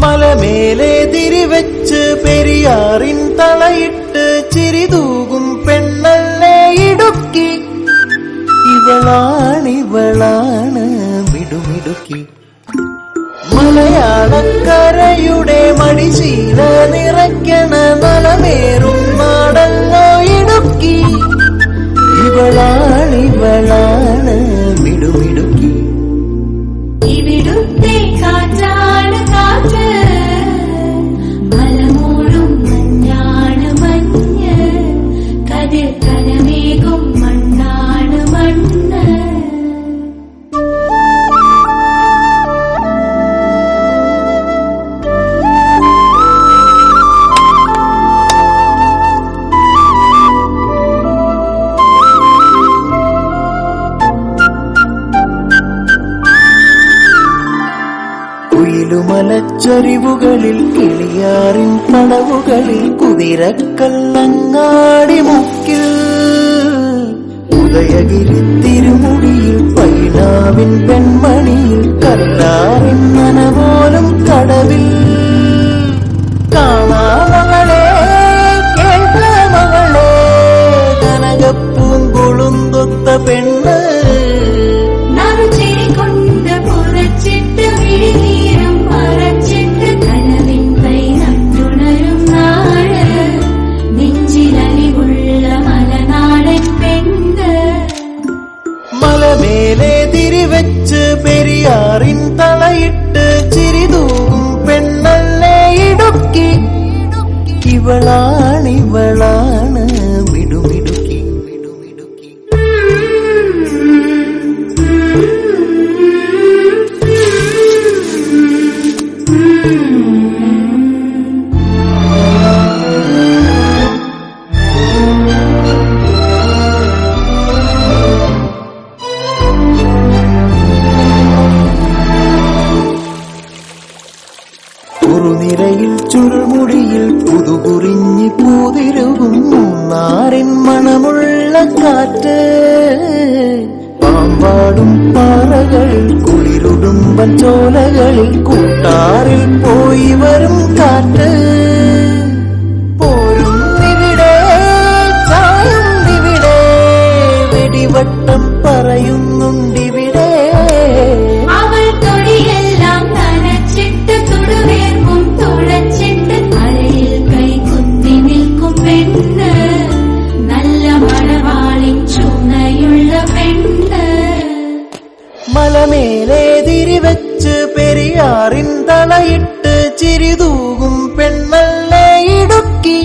മേലെ തിരിവെച്ച് പെരിയാറിൻ തളയിട്ട് ചിരിതൂകും പെണ്ണല്ലേ ഇടുക്കി. ഇവളാണിവളാണ് വിടുമിടുക്കി മലയാളക്കരയുടെ മടിശീല നിറയ്ക്കണ മലമേറും നാടല്ലോ ഇടുക്കി. ഇവളാണിവളാണ് കുയിലുമലച്ചൊരിവുകളിൽ കിളിയാറിൻ പടവുകളിൽ കുതിരക്കല്ലങ്ങാടി മുക്കിൽ. ഉദയഗിരി തിരുമുടിയിൽ പൈനാവിൻ പെൺമണിയിൽ കല്ലാറിൻ നനപോലും കടവിൽ പെരിയാറിൻ തളയിട്ട് ചിരിതൂകും പെണ്ണല്ലേ ഇടുക്കി. ഇവളാണിവളാണ് കാറ്റ്. പാമ്പാടും പാറകളിൽ കുളിരുടും ചോലകളിൽ കൂട്ടാറിൽ പോയി വരും കാറ്റ്. പോരും പോരുന്നിവിടെ ഇവിടെ വെടിവട്ടം തളയിട്ട് ചിരിതൂകും പെണ്ണല്ലേ ഇടുക്കി.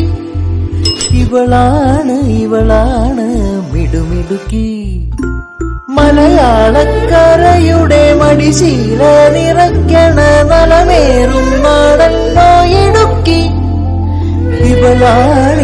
ഇവളാണ് ഇവളാണ് മിടുമിടുക്കി. മലയാളക്കരയുടെ മടിശീല നിറയ്ക്കണ നലമേറും നാടല്ലോ ഇടുക്കി. ഇവളാണ്